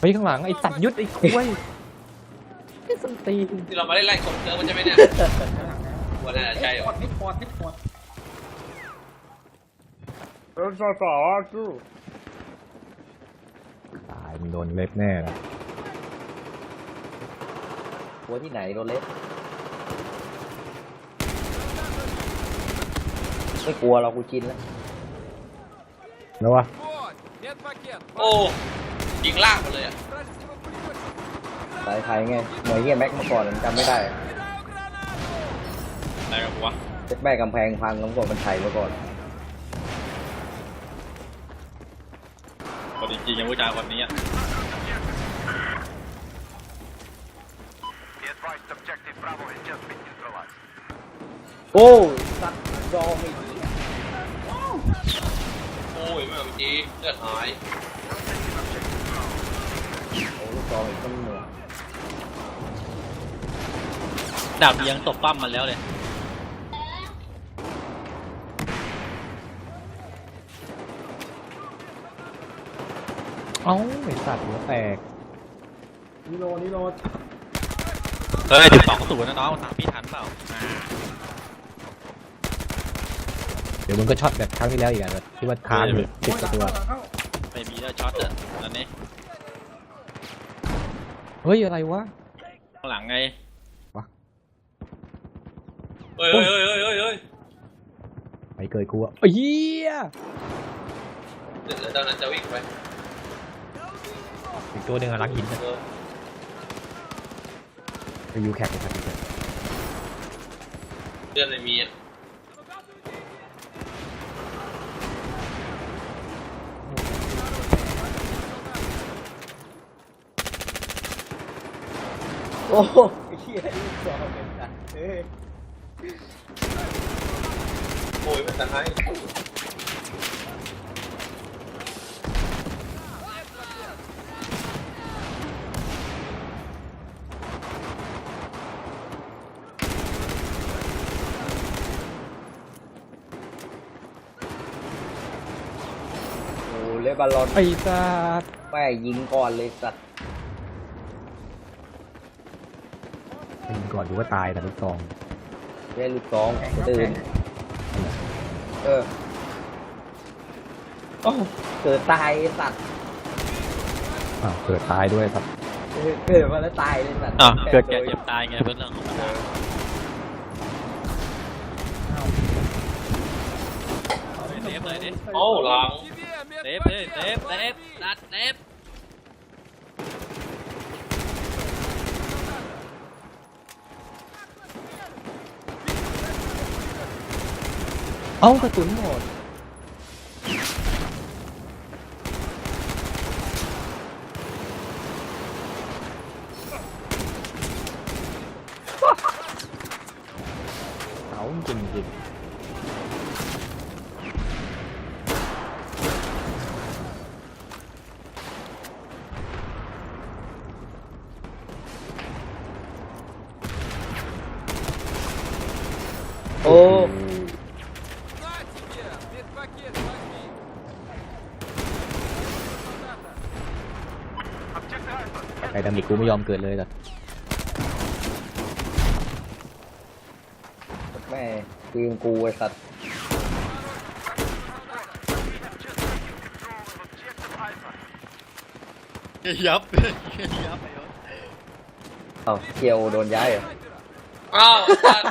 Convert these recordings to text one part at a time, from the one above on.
เฮ้ยข้างหลังไอ้สัตว์ยุดไอ้คุยไอ้ส้นตีนที่เรามาได้ไล่ส่งเจอมันใช่ไหมเนี่ยว่าน่าจะใช่เหรอนิดพอดนิดพอดตายมึงโดนเล็บแน่นะหัวที่ไหนโดนเล็บไม่กลัวเรากูชินแล้วแล้ววะโอ้ ยิงลากมาเลยอะสายไทยไงหน่วยเฮียแม็กมาก่อนมันจำไม่ได้อะไรกับวะเจ็ดแม่กำแพงพังแล้วก่อนมันไทยมาก่อน คนจริงๆยังผู้ชายคนนี้อะโอ้สัตว์รอไม่ดีโอ้ยไม่เอาจริงเลือดหาย โอ้ลูกซองอีกต้นหนึ่งดาบยังตบปั้มมันแล้วเลย เอ้าไอ้สัตว์หัวแตกนิโรนิโรเฮ้ยถึงสองศูนย์นะน้องตามพี่ทันเปล่าอ่าเดี๋ยวมึงก็ช็อตแบบครั้งที่แล้วอีกอะที่ว่าค้างอยู่ติดกับตัว เข้าไม่มีแล้วช็อตอะตอนนี้ เฮ้ย อะไรวะ ข้างหลังไงเฮ้ยเฮ้ยเฮ้ยเฮ้ยเฮ้ยไปเกิดกูอะเอ้ยเหี้ยเดี๋ยวตอนนั้นจะวิ่งไปอีกตัวหนึ่งอะรักหินอะเออไปยูแคกกันครับเลือดไม่มีอะ โอ้โหไอ้เฮียลูกซองเป็นสัตว์เอ้ยโอ้ยมันจะให้โอ้เล่นบอลลอนไอ้สัตว์แม่ยิงก่อนเลยสัตว์ ยิงก่ อนดูว่าตายแต่ลูกซองเล่นลูกซองตื่นเออโอ้เกิดตายไอ้สัตว์อ้าวเกิดตายด้วยครับเออเกิดมาแล้วตายเลยสัตว์อะเกิดแก่เจ็บตายไงเป็นเรื่องของมันเซฟเลยดิโอ้หลังเซฟเลยเซฟเซฟนัดเซฟ เอ้ากระสุนหมดเอาจริงจริงโอ้ ไอ้ดามิ กกูไม่ยอมเกิดเลยแต่แม่ทีมกูไอ้สัตว์ยับยับไปเอ้าเกียวโดนย้ายเหรออ้าวสัตว์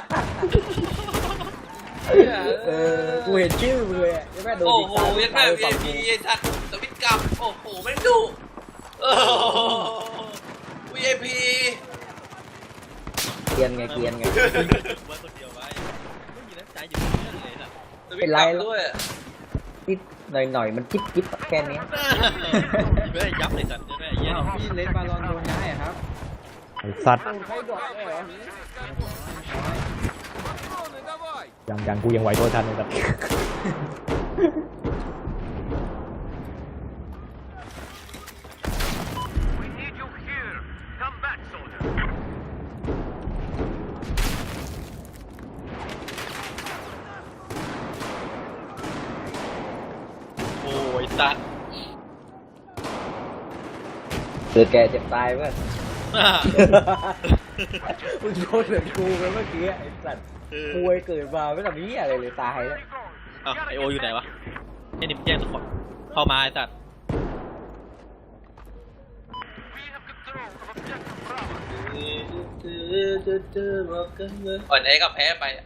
เออกูเห็นชื่อมึงเลยอะยังแม่โดนโอ้ยิงโหตายเวียนแม่ตายวีฝั่งพีกูไอ้สัตว์สวิตกรรมโอ้โหไม่งดุโอ้โห VIP เกรียนไงเกรียนไง ไว้คนเดียวไว้ไม่มีน้ำใจอยู่เรื่องเลยน่ะสวิตกรรมด้วยนิดหน่อยหน่อยๆมันจิ๊บจิ๊บแค่นี้ ไม่ได้ยับเลยสัตว์แม่เยี่ยพี่เลนบาลอนโดนย้ายอะครับไอ้สัตว์ใช้ดอกได้เหรอยังยังกูยังไหวตัวทันเลยแต่ โอ้ยสัตว์เกิกิดแก่เจ็บตายเพื่อนมึงโดนเหมือนกูไปเมื่อกี้ไอ้สัตว์ป่วยเกิดมาไม่ทำนี้ยอะไรเลยตายแล้วอ้าวไอโออยู่ไหนวะไอ้นิมแจ้งทุกคนเข้ามาไอ้สัตว์อ่อนแอก็แพ้ไปอะ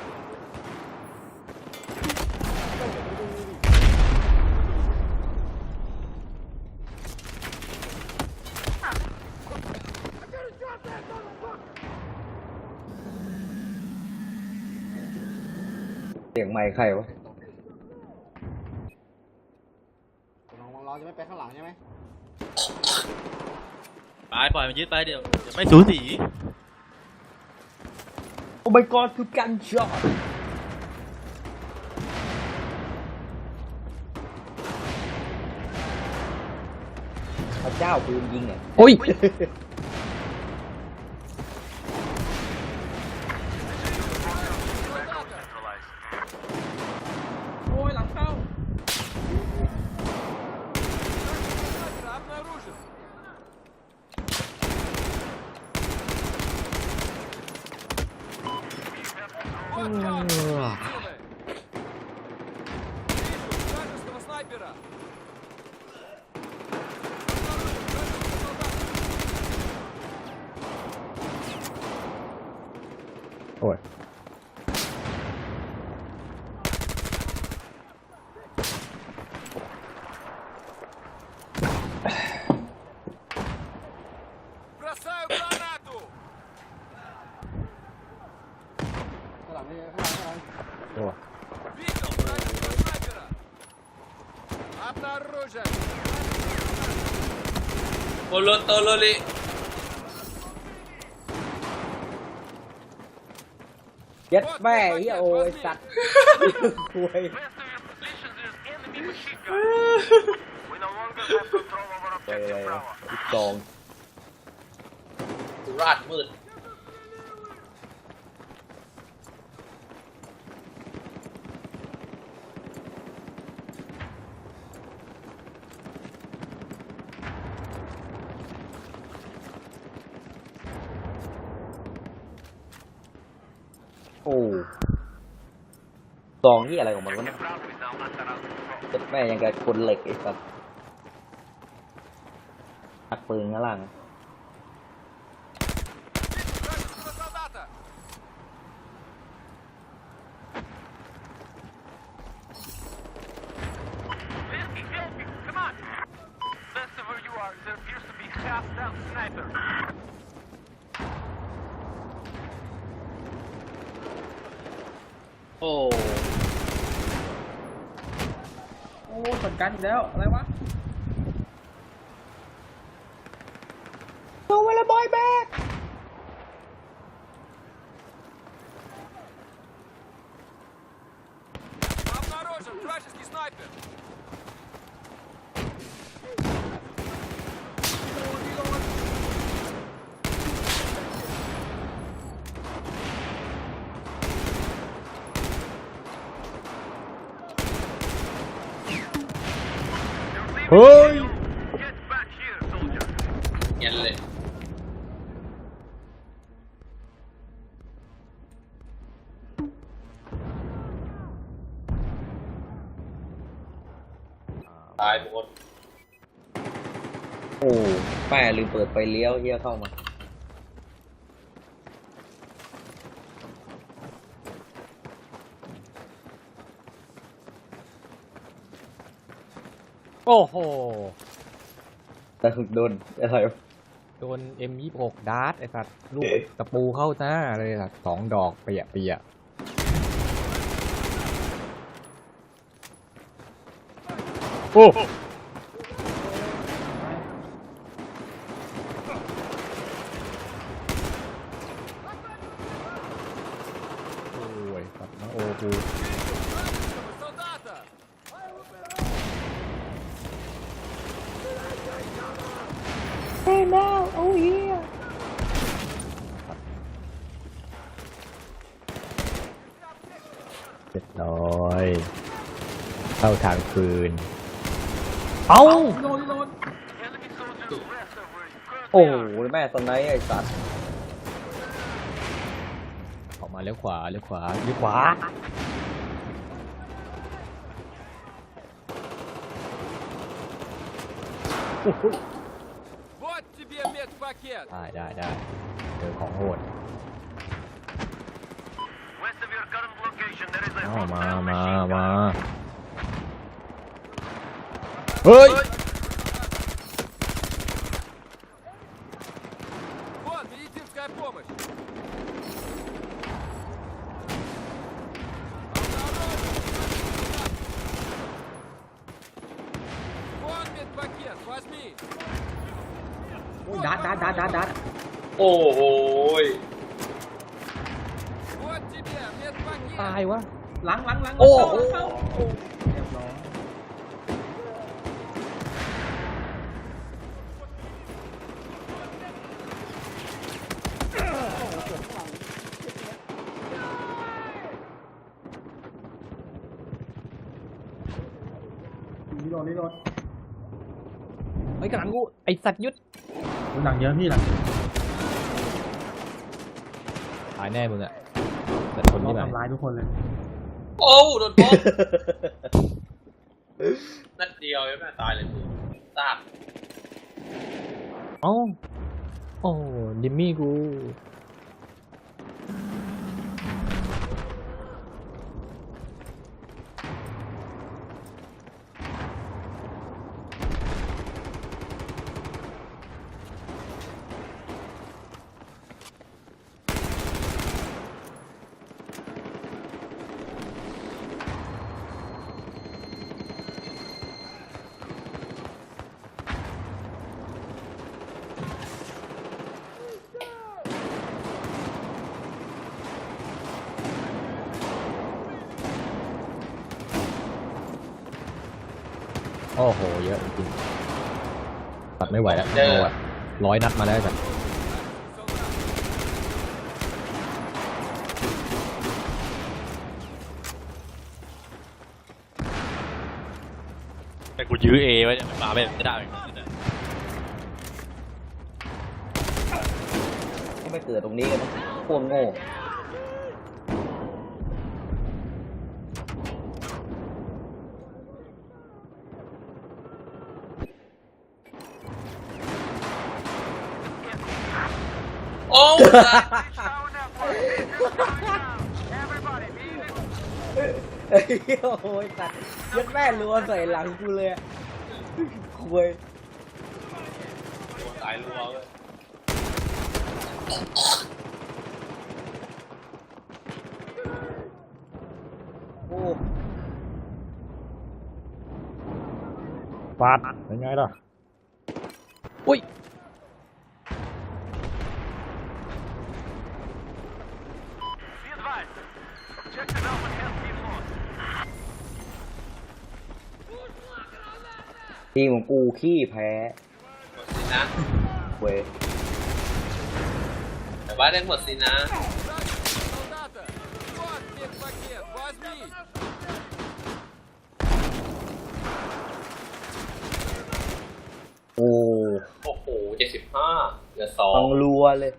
เสียงไมค์ใครวะเราจะไม่ไปข้างหลังใช่ไหมไปปล่อยมันยึดไปเดี๋ยวเดี๋ยวไม่สูสีโอ้ my god คือกันช็อตพระเจ้าปืนยิงเนี่ยโอ้ย เ обнаружен! Полотололи! Chết mẹ ý ôi sạch Quay Đây đây Còn Rát mượt โอ้ซองที่อะไรของมันวะเนี่ยแม่ยังกับคนเหล็กไอ้สัสตักปืนข้างล่าง โอ้ยสนกันอีกแล้ว อะไรวะ ตายหมดโอ้แม่ลืมเปิดไฟเลี้ยวเฮียเข้ามา โอ้โห แต่โดนอะไรวะโดน M26 ดาร์ตไอ้สัตว์ลูกตะปูเข้าหน้าเลยสัตว์สองดอกเปียะเปียะ โอ้ยโอ้กูเฮ้ยแมวโอ้ยเจ็ดร้ยเข้าทางคืน เอ้า โดนโดน Enemy soldiers west of where you currently โอ้โห are. แม่ตอนไหนไอ้สัตว์ ออกมาเลี้ยวขวาเลี้ยวขวาเลี้ยวขวา Вот тебе медпакет! ได้ได้ได้เจอของโหด West of your current location, there is a เอ้ามา hostile มา machine มา gun. เฮ้ย Вот медицинская помощь! Вон медпакет, возьми! โอ้ยดัดดัดดัดดัดดัด โอ้โหย Вот тебе ตา медпакет! ยวะ หลังหลังหลัง โอ้ หลัง โห เข้าหลังเข้าเรียบร้อ สัตว์ยุดหลังเยอะพี่หลังตายแน่มึงอะแต่ทนรอไม่บไหวทำร้ายทุกคนเลย โอ้โดนป๊อกนัดเดียวยังไม่ตายเลยกูซากเอ้าโอ้ดิมมี่กู อ้โห เยอะจริงๆตัดไม่ไหวแล้วโอ้ยร้อยนัดมาแล้วจ้ะแต่กูยื้อเอไว้เนี่ยมันมาไม่ได้เหมือนกันนะที่ไม่เกิดตรงนี้กันนะพวกโง่ เฮ้ยโอ้ยสัตว์ยัดแม่รัวใส่หลังกูเลยอะคุยตายรัวเลยโอ้ฟาดเป็นไงล่ะ อุ้ย Be advised. Objective Alpha has been lost. ทีมของกูขี้แพ้ หมดสินะ เว้ย แต่ว่าได้หมดสินะ Солдата! Вот медпакет, возьми! โอ้ โอ้โหเจ็ดสิบห้าเหลือสอ ฟั ง งรัวเลย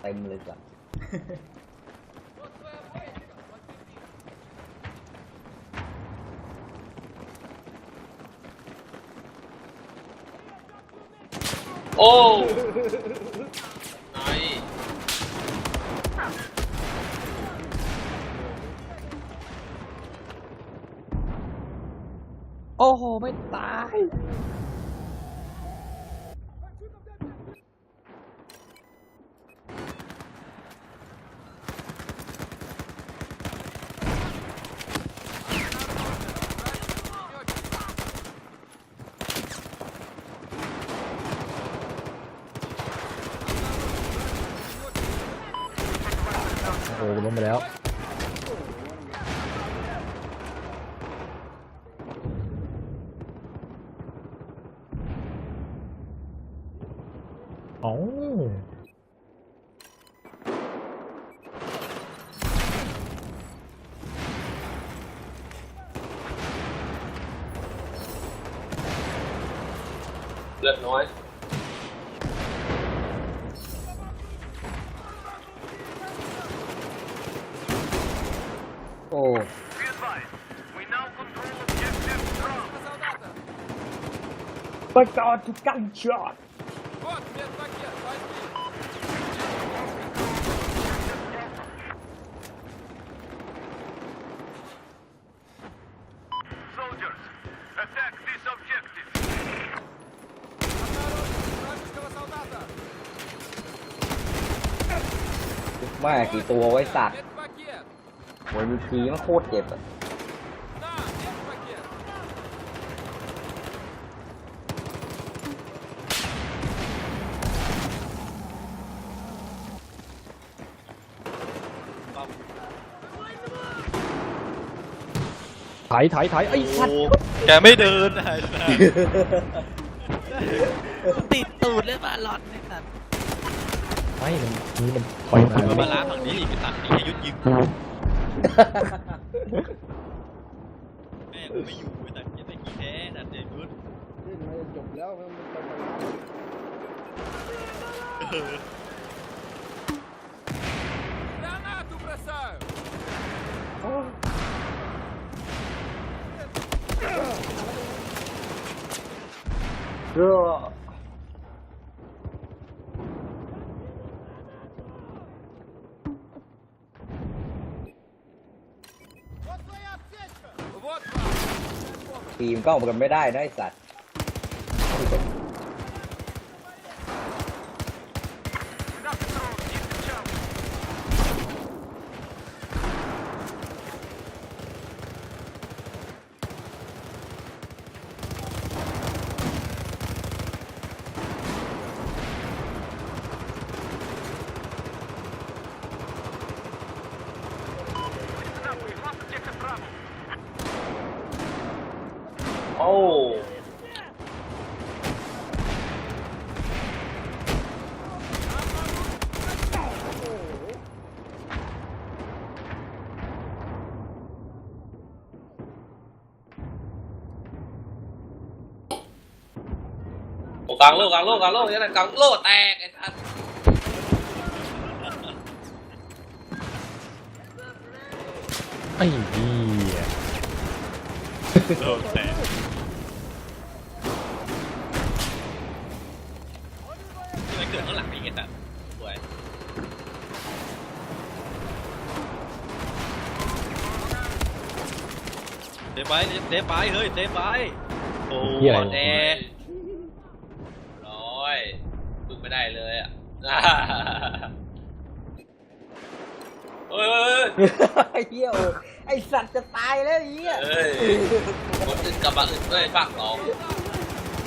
เต็มเลยจ้ะ โอ้ไนโอ้โห ไม่ตาย or limit out. ไปจอดทุกกันช็อต Вот медпакет, возьми! Soldiers, attack this objective. Обнаружен вражеского солдата! แม่กี่ตัวไว้สัตว์ Медпакет! โวยมีทีมันโคตรเจ็บอะ ถอยถอยถอยไอ้สัตว์แกไม่เดินติดตูดเลยมาหลอดเลยครับไม่มันนี่มันถอยมามมาล้าฝั่งนี้อีกตัดนี้ยุดยิงแม่ไม่อยู่แต่ดยังไม่กี่แท้ตัดเด็กยุดเล่นมาจบแล้วมันมันั้า Гранату! ก็ทีมก็ออกกันไม่ได้นะไอสัตว์ โอ้โอ้กลางโลกกลางโลกกลางโลกนี่แหละกลางโลกแตกไอ้ทันไอ้เหี้ยโดนแตะที่มัน เกิดข้างหลังนี่ไงสัสสวยเซฟไปเซฟไปเฮ้ยเซฟไปโอ้เหี้ยอะไรแอวะร้อยพึ่งไม่ได้เลยอะ เฮ้ยไอ้เหี้ยโอ้ไอสัตว์จะตายแล้วไอ้เหี้ยเฮ้ยคนอื่นกลับมาอื่นด้วยปากสอง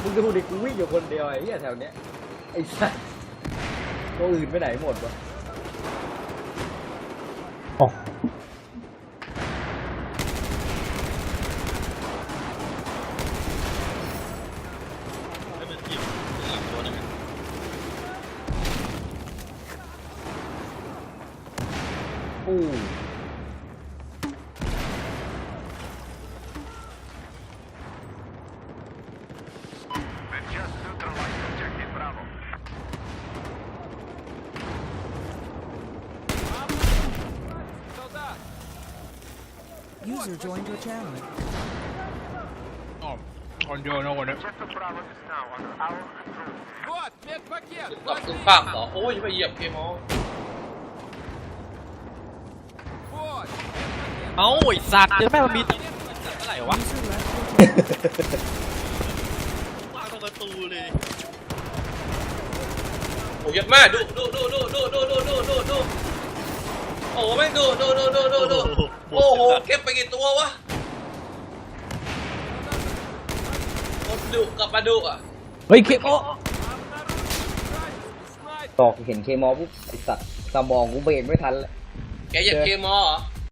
มึงดูดิกูวิ่งอยู่คนเดียวไอ้เหี้ยแถวเนี้ยไอสัตว์ ตัวอื่นไปไหนหมดวะ User joined your channel. คอนโยนะวันนี้ Objective Bravo is now under our control. ตบตุ้มป้ามเหรอ โอ้ยไปเหยียบเคมอลเอ้าไอสัตว์เดี๋ยวแม่งมันมีตัวเนี่นดเมื่อไหร่วะ User วางตรงประตูเลยโอ้ยเยอมากดูดูดูดูดูดูดูดูดูดูโอ้แม่งดูดูดูดูดูดู โอ้โหเก็บไปกี่ตัววะคนดุกับปลาดุอะเฮ้ยเคมอตอกเห็นเคมอปุ๊บไอสัตว์สมองกูเบรนไม่ทันแกอยากเคมอเหรอ